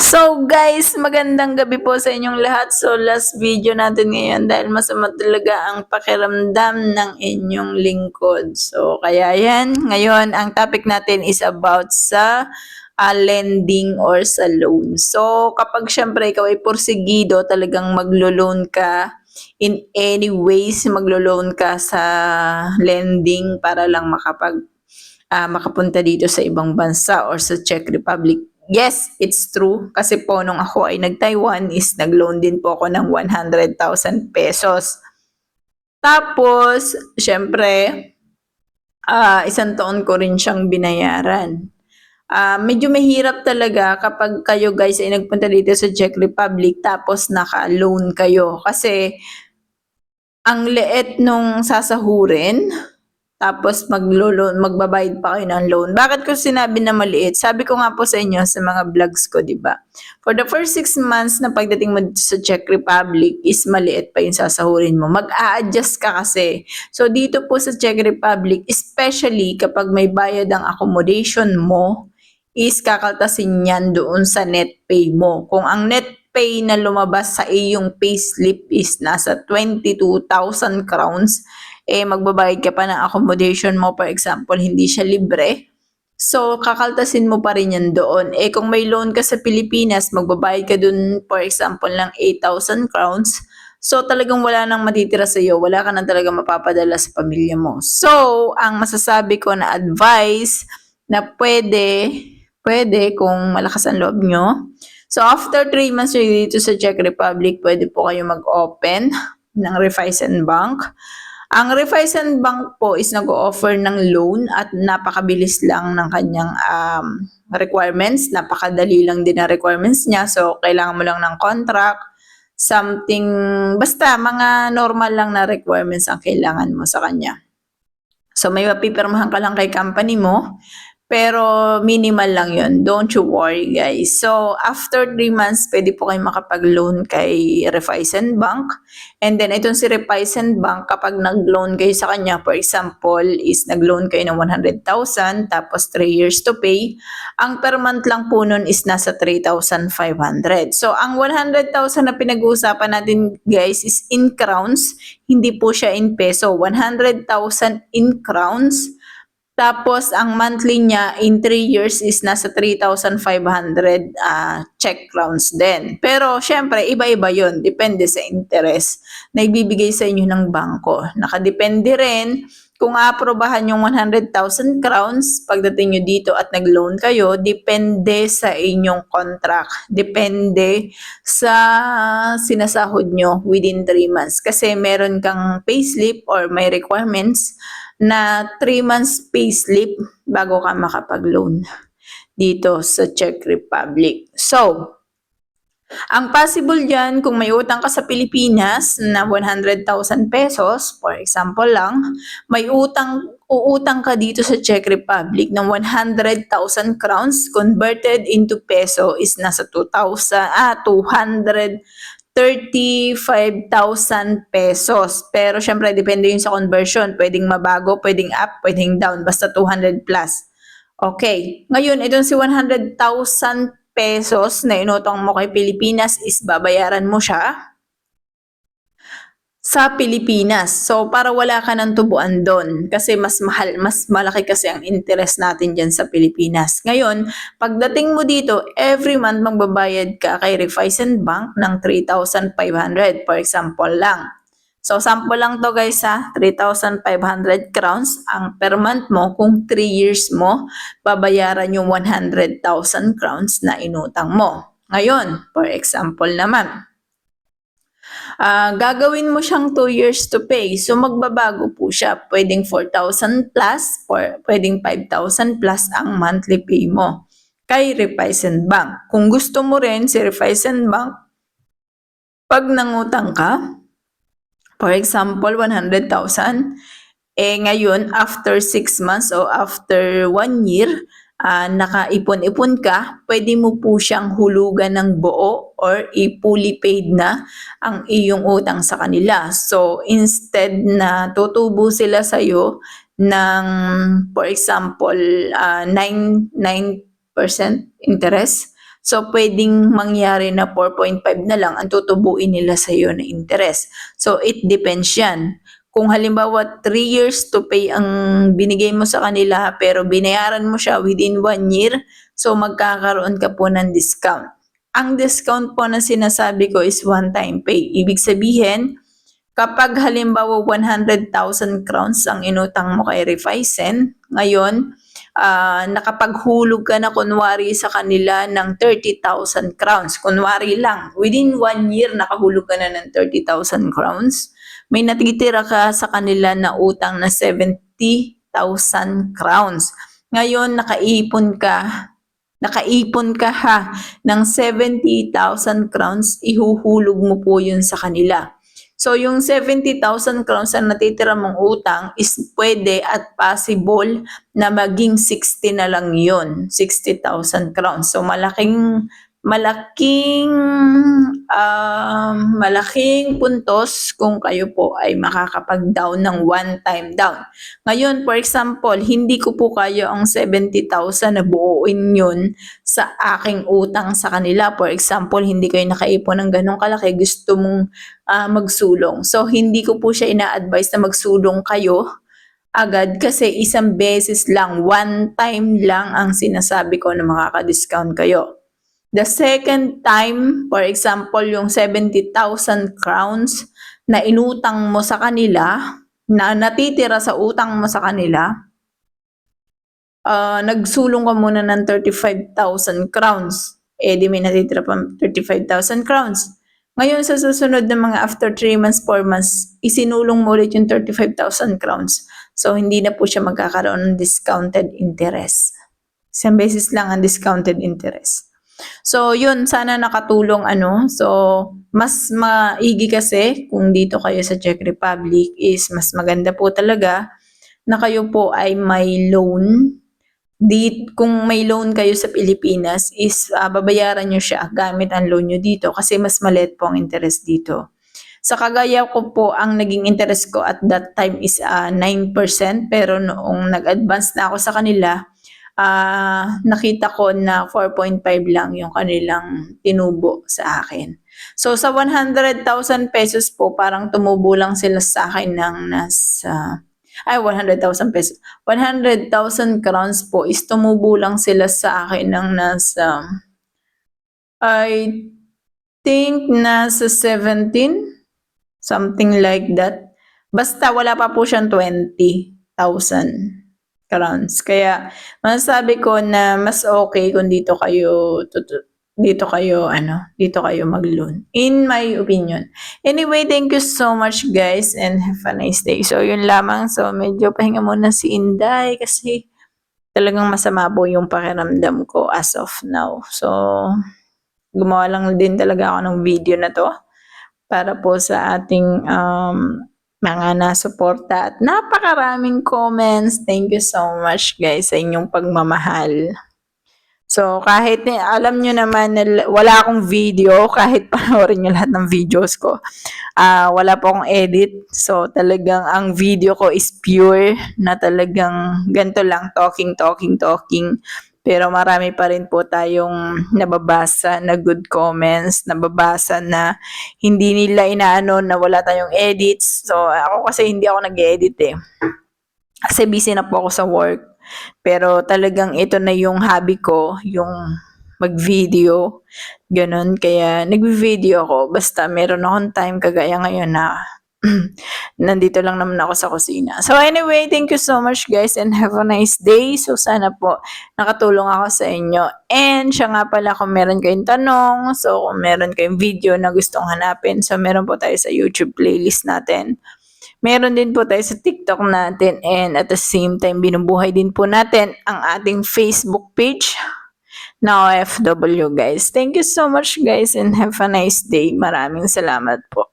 So guys, magandang gabi po sa inyong lahat. So last video natin ngayon dahil masama talaga ang pakiramdam ng inyong lingkod. So kaya yan, ngayon ang topic natin is about sa ah, lending or sa loan. So kapag syempre ikaw ay porsigido, talagang maglo-loan ka in any ways, maglo-loan ka sa lending para lang makapag ah, makapunta dito sa ibang bansa or sa Czech Republic. Yes, it's true. Kasi po, nung ako ay nag-Taiwan, is nag-loan din po ako ng 100,000 pesos. Tapos, syempre, ah, isang taon ko rin siyang binayaran. Ah, medyo mahirap talaga kapag kayo guys ay nagpunta dito sa Czech Republic tapos naka-loan kayo. Kasi, ang liit nung sasahurin, tapos maglo magbabayad pa kayo ng loan. Bakit ko sinabi na maliit? Sabi ko nga po sa inyo sa mga vlogs ko, di ba? For the first six months na pagdating mo sa Czech Republic is maliit pa yung sasahurin mo. Mag-a-adjust ka kasi. So dito po sa Czech Republic, especially kapag may bayad ang accommodation mo, is kakaltasin yan doon sa net pay mo. Kung ang net pay na lumabas sa iyong payslip is nasa 22,000 crowns, eh magbabayad ka pa ng accommodation mo, for example, hindi siya libre. So, kakaltasin mo pa rin yan doon. Eh, kung may loan ka sa Pilipinas, magbabayad ka doon, for example, ng 8,000 crowns. So, talagang wala nang matitira sa iyo. Wala ka nang talaga mapapadala sa pamilya mo. So, ang masasabi ko na advice na pwede, pwede kung malakas ang loob nyo. So, after 3 months nyo dito sa Czech Republic, pwede po kayo mag-open ng Raiffeisen Bank. Ang Raiffeisen Bank po is nag-offer ng loan at napakabilis lang ng kanyang um, requirements. Napakadali lang din ang requirements niya. So, kailangan mo lang ng contract, something, basta mga normal lang na requirements ang kailangan mo sa kanya. So, may mapipirmahan ka lang kay company mo, pero minimal lang yun. Don't you worry, guys. So, after 3 months, pwede po kayo makapag-loan kay Raiffeisen Bank. And then, itong si Raiffeisen Bank, kapag nag-loan kayo sa kanya, for example, is nag-loan kayo ng 100,000, tapos 3 years to pay, ang per month lang po nun is nasa 3,500. So, ang 100,000 na pinag-uusapan natin, guys, is in crowns, hindi po siya in peso. 100,000 in crowns, tapos, ang monthly niya in 3 years is nasa 3,500 uh, check crowns din. Pero, syempre, iba-iba yon Depende sa interest na ibibigay sa inyo ng bangko. Nakadepende rin kung aaprobahan yung 100,000 crowns pagdating nyo dito at nag-loan kayo, depende sa inyong contract. Depende sa sinasahod nyo within 3 months. Kasi meron kang payslip or may requirements na 3 months payslip bago ka makapag-loan dito sa Czech Republic. So, ang possible dyan, kung may utang ka sa Pilipinas na 100,000 pesos, for example lang, may utang, uutang ka dito sa Czech Republic ng 100,000 crowns converted into peso is nasa 2,000, ah, 200 35,000 pesos. Pero syempre, depende yun sa conversion. Pwedeng mabago, pwedeng up, pwedeng down. Basta 200 plus. Okay. Ngayon, itong si 100,000 pesos na inutang mo kay Pilipinas is babayaran mo siya sa Pilipinas. So, para wala ka ng tubuan doon. Kasi mas mahal, mas malaki kasi ang interest natin dyan sa Pilipinas. Ngayon, pagdating mo dito, every month magbabayad ka kay Raiffeisen Bank ng 3,500. For example lang. So, sample lang to guys ha, 3,500 crowns ang per month mo kung 3 years mo babayaran yung 100,000 crowns na inutang mo. Ngayon, for example naman, Ah, gagawin mo siyang 2 years to pay. So, magbabago po siya. Pwedeng 4,000 plus, or pwedeng 5,000 plus ang monthly pay mo kay Raiffeisen Bank. Kung gusto mo rin si Raiffeisen Bank, pag nangutang ka, for example, 100,000, eh ngayon, after 6 months o after 1 year, ah, nakaipon-ipon ka, pwede mo po siyang hulugan ng buo or i-fully paid na ang iyong utang sa kanila. So, instead na tutubo sila sa'yo ng, for example, ah, 9, 9% interest, So, pwedeng mangyari na 4.5 na lang ang tutubuin nila sa iyo na interest. So, it depends yan. Kung halimbawa 3 years to pay ang binigay mo sa kanila pero binayaran mo siya within 1 year, so magkakaroon ka po ng discount. Ang discount po na sinasabi ko is one-time pay. Ibig sabihin, kapag halimbawa 100,000 crowns ang inutang mo kay Raiffeisen, ngayon, ah, nakapaghulog ka na kunwari sa kanila ng 30,000 crowns. Kunwari lang, within one year, nakahulog ka na ng 30,000 crowns. May natitira ka sa kanila na utang na 70,000 crowns. Ngayon, nakaipon ka nakaipon ka ha ng 70,000 crowns, ihuhulog mo po yun sa kanila. So, yung 70,000 crowns na natitira mong utang is pwede at possible na maging 60 na lang yun. 60,000 crowns. So, malaking, malaking, um, malaking puntos kung kayo po ay makakapag-down ng one-time down. Ngayon, for example, hindi ko po kayo ang 70,000 na buuin yun sa aking utang sa kanila. For example, hindi kayo nakaipon ng ganong kalaki, gusto mong ah, magsulong. So, hindi ko po siya ina-advise na magsulong kayo agad kasi isang beses lang, one time lang ang sinasabi ko na makaka-discount kayo. The second time, for example, yung 70,000 crowns na inutang mo sa kanila, na natitira sa utang mo sa kanila, ah, nagsulong ka muna ng 35,000 crowns. Eh, di may natitira pa 35,000 crowns. Ngayon, sa susunod na mga after 3 months, 4 months, isinulong mo ulit yung 35,000 crowns. So, hindi na po siya magkakaroon ng discounted interest. Isang beses lang ang discounted interest. So, yun, sana nakatulong ano. So, mas maigi kasi kung dito kayo sa Czech Republic is mas maganda po talaga na kayo po ay may loan. Di, kung may loan kayo sa Pilipinas is ah, babayaran nyo siya gamit ang loan nyo dito kasi mas maliit po ang interest dito. Sa kagaya ko po, ang naging interest ko at that time is ah, 9% pero noong nag-advance na ako sa kanila, ah, nakita ko na 4.5 lang yung kanilang tinubo sa akin. So sa 100,000 pesos po, parang tumubo lang sila sa akin ng nasa ay 100,000 pesos. 100,000 crowns po is tumubo lang sila sa akin ng nasa I think nasa 17 something like that. Basta wala pa po siyang 20,000 crowns. Kaya masasabi ko na mas okay kung dito kayo dito kayo ano, dito kayo mag-loan. In my opinion. Anyway, thank you so much guys and have a nice day. So yun lamang. So medyo pahinga muna si Inday kasi talagang masama po yung pakiramdam ko as of now. So gumawa lang din talaga ako ng video na to para po sa ating um, mga nasuporta at napakaraming comments. Thank you so much guys sa inyong pagmamahal. So, kahit alam nyo naman na wala akong video, kahit panoorin nyo lahat ng videos ko, ah wala po akong edit. So, talagang ang video ko is pure na talagang ganito lang, talking, talking, talking. Pero marami pa rin po tayong nababasa na good comments, nababasa na hindi nila inaano na wala tayong edits. So, ako kasi hindi ako nag-edit eh. Kasi busy na po ako sa work. Pero talagang ito na yung hobby ko, yung mag-video. Ganun. Kaya nag-video ako. Basta meron akong time kagaya ngayon na nandito lang naman ako sa kusina. So anyway, thank you so much guys and have a nice day. So sana po nakatulong ako sa inyo. And siya nga pala kung meron kayong tanong, so kung meron kayong video na gustong hanapin, so meron po tayo sa YouTube playlist natin. Meron din po tayo sa TikTok natin and at the same time binubuhay din po natin ang ating Facebook page na OFW guys. Thank you so much guys and have a nice day. Maraming salamat po.